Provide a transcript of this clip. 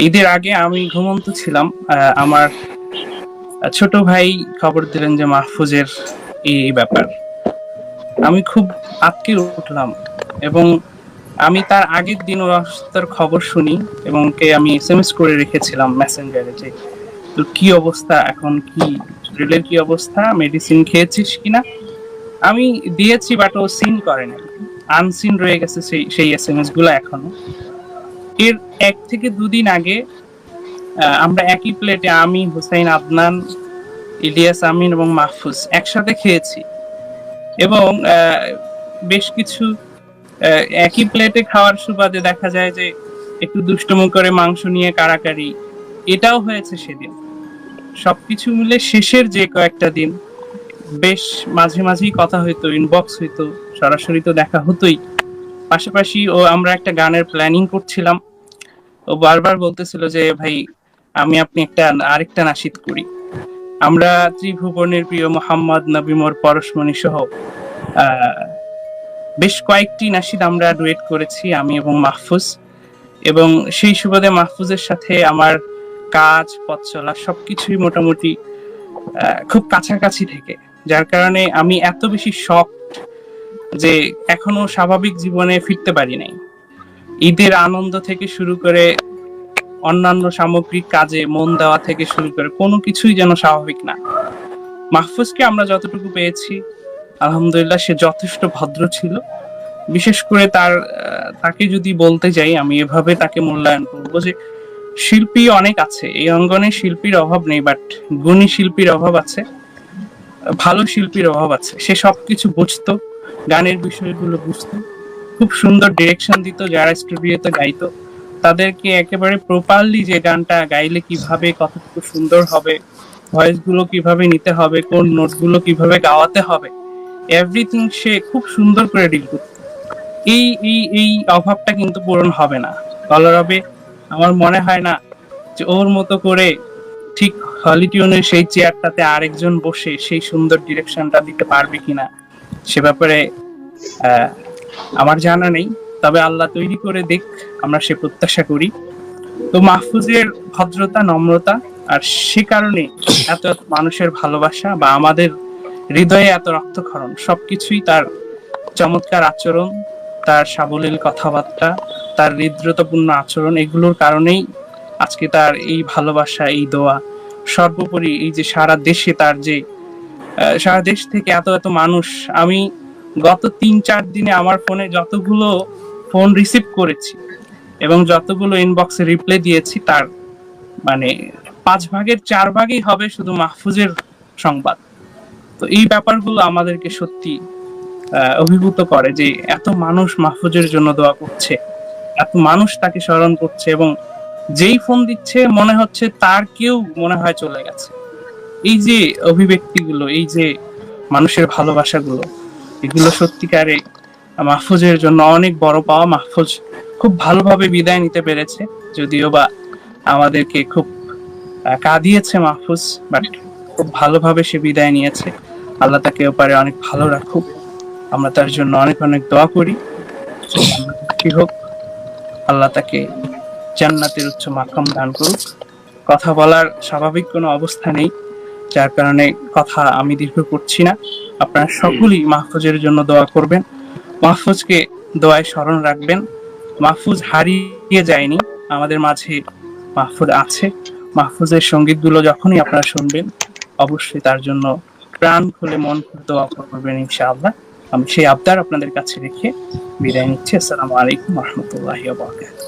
ঈদের আগে আমি ঘুমন্ত ছিলাম। আমার ছোট ভাই খবর দিলেন যে মাহফুজের এই ব্যাপার। আমি খুব আটকে উঠলাম এবং আমি তার আগের দিন ওর অসুস্থতার খবর শুনি এবং কে আমি এস এম এস করে রেখেছিলাম মেসেঞ্জারে যে, তোর কি অবস্থা? এখন কি শরীরের কি অবস্থা? মেডিসিন খেয়েছিস কিনা? আমি দিয়েছি বাট ও সিন করে করেনি। আনসিন রয়ে গেছে সেই সেই এস এম এসগুলো এখনও। এর এক থেকে দুদিন আগে আমরা একই প্লেটে আমি হুসাইন, আদনান, ইলিয়াস, আমিন এবং মাহফুজ একসাথে খেয়েছি। এবং বেশ কিছু একই প্লেটে খাওয়ার সুবাদে দেখা যায় যে একটু দুষ্টুমো করে মাংস নিয়ে কারাকারি এটাও হয়েছে সেদিন। সবকিছু মিলে শেষের যে কয়েকটা দিন, বেশ মাঝে মাঝেই কথা হইতো ইনবক্স হইতো, সরাসরি তো দেখা হতোই। পাশাপাশি ও আমরা একটা গানের প্ল্যানিং করছিলাম। ও বারবার বলতেছিল যে, ভাই, আমি আপনি একটা আরেকটা নাশিদ করি। আমরা ত্রিভুবনের প্রিয় মোহাম্মদ নবীমর পরশমণি সহ বেশ কয়েকটি নাশিদ আমরা ডুয়েট করেছি, আমি এবং মাহফুজ। এবং সেই সুবাদে মাহফুজের সাথে আমার কাজ, পথ চলা সবকিছুই মোটামুটি খুব কাছাকাছি থেকে। যার কারণে আমি এত বেশি শখ যে, এখনও স্বাভাবিক জীবনে ফিরতে পারি নাই। ঈদের আনন্দ থেকে শুরু করে অন্যান্য সামগ্রিক কাজে মন দেওয়া থেকে শুরু করে কোনো কিছুই যেন স্বাভাবিক না। মাহফুজকে আমরা যতটুকু পেয়েছি, আলহামদুলিল্লাহ সে যথেষ্ট ভদ্র ছিল। বিশেষ করে তার তাকে যদি বলতে যাই, আমি এভাবে তাকে মূল্যায়ন করব যে শিল্পী অনেক আছে, এই অঙ্গনে শিল্পীর অভাব নেই বাট গুণী শিল্পীর অভাব আছে, ভালো শিল্পীর অভাব আছে। সে সবকিছু বুঝতো, গানের বিষয়গুলো বুঝতো। খুব সুন্দর ডিরেকশন দিত, যারা স্টুডিওতে গাইতো, তাদেরকে একেবারে প্রপারলি যে গানটা গাইলে কীভাবে, কতটুকু সুন্দর হবে ভয়েসগুলো কীভাবে নিতে হবে, কোন নোটগুলো কীভাবে গাওয়াতে হবে এভরিথিং সে খুব সুন্দর করে ডিল করত। এই এই এই অভাবটা কিন্তু পূরণ হবে না। কলরবে আমার মনে হয় না যে ওর মতো করে ঠিক হলিটিউনের সেই চেয়ারটাতে আরেকজন বসে সেই সুন্দর ডিরেকশনটা দিতে পারবে কিনা, সে ব্যাপারে আমার জানা নেই, তবে আল্লাহ তৈরি করে দেখ, আমরা সে প্রত্যাশা করি। তো মাহফুজের ভদ্রতা, নম্রতা, আর সে কারণে এত মানুষের ভালোবাসা বা আমাদের হৃদয়ে এত রক্তক্ষরণ, সবকিছুই তার চমৎকার আচরণ, তার সাবলীল কথাবার্তা, তার হৃদ্রতাপূর্ণ আচরণ, এগুলোর কারণেই আজকে তার এই ভালোবাসা, এই দোয়া। সর্বোপরি এই যে সারা দেশে তার যে সারা দেশ থেকে এত এত মানুষ, আমি গত তিন, চার দিনে আমার ফোনে যতগুলো ফোন রিসিভ করেছি এবং যতগুলো ইনবক্সে রিপ্লাই দিয়েছি তার মানে পাঁচ ভাগের চার ভাগই হবে শুধু মাহফুজের সংবাদ। তো এই ব্যাপারগুলো আমাদেরকে সত্যি অভিভূত করে যে এত মানুষ মাহফুজের জন্য দোয়া করছে, এত মানুষ তাকে স্মরণ করছে এবং যেই ফোন দিচ্ছে মনে হচ্ছে তার কেউ মনে হয় চলে গেছে। এই যে অভিব্যক্তিগুলো, এই যে মানুষের ভালোবাসাগুলো এগুলো সত্যিকারে মাহফুজের জন্য অনেক বড় পাওয়া মাহফুজ। খুব ভালোভাবে বিদায় নিতে পেরেছে, যদিও বা আমাদেরকে খুব কাঁদিয়েছে মাহফুজ বাট খুব ভালোভাবে সে বিদায় নিয়েছে। আল্লাহ তাকে ওপারে অনেক ভালো রাখুক। আমরা তার জন্য অনেক অনেক দোয়া করি। কি হোক, আল্লাহ তাকে জান্নাতের উচ্চ মাকাম দান করুক। কথা বলার স্বাভাবিক কোনো অবস্থা নেই, যার কারণে কথা আমি দীর্ঘ করছি না। আপনারা সকলেই মাহফুজের জন্য দোয়া করবেন। মাহফুজকে দোয়ায় স্মরণ রাখবেন। মাহফুজ হারিয়ে যায়নি, আমাদের মাঝে মাহফুজ আছে। মাহফুজের সঙ্গীতগুলো যখনই আপনারা শুনবেন, অবশ্যই তার জন্য প্রাণ খুলে মন খুলে দোয়া করবেন ইনশাআল্লাহ। আমি সেই আবদার আপনাদের কাছে রেখে বিদায় নিচ্ছি। আসসালামু আলাইকুম রহমতুল্লাহ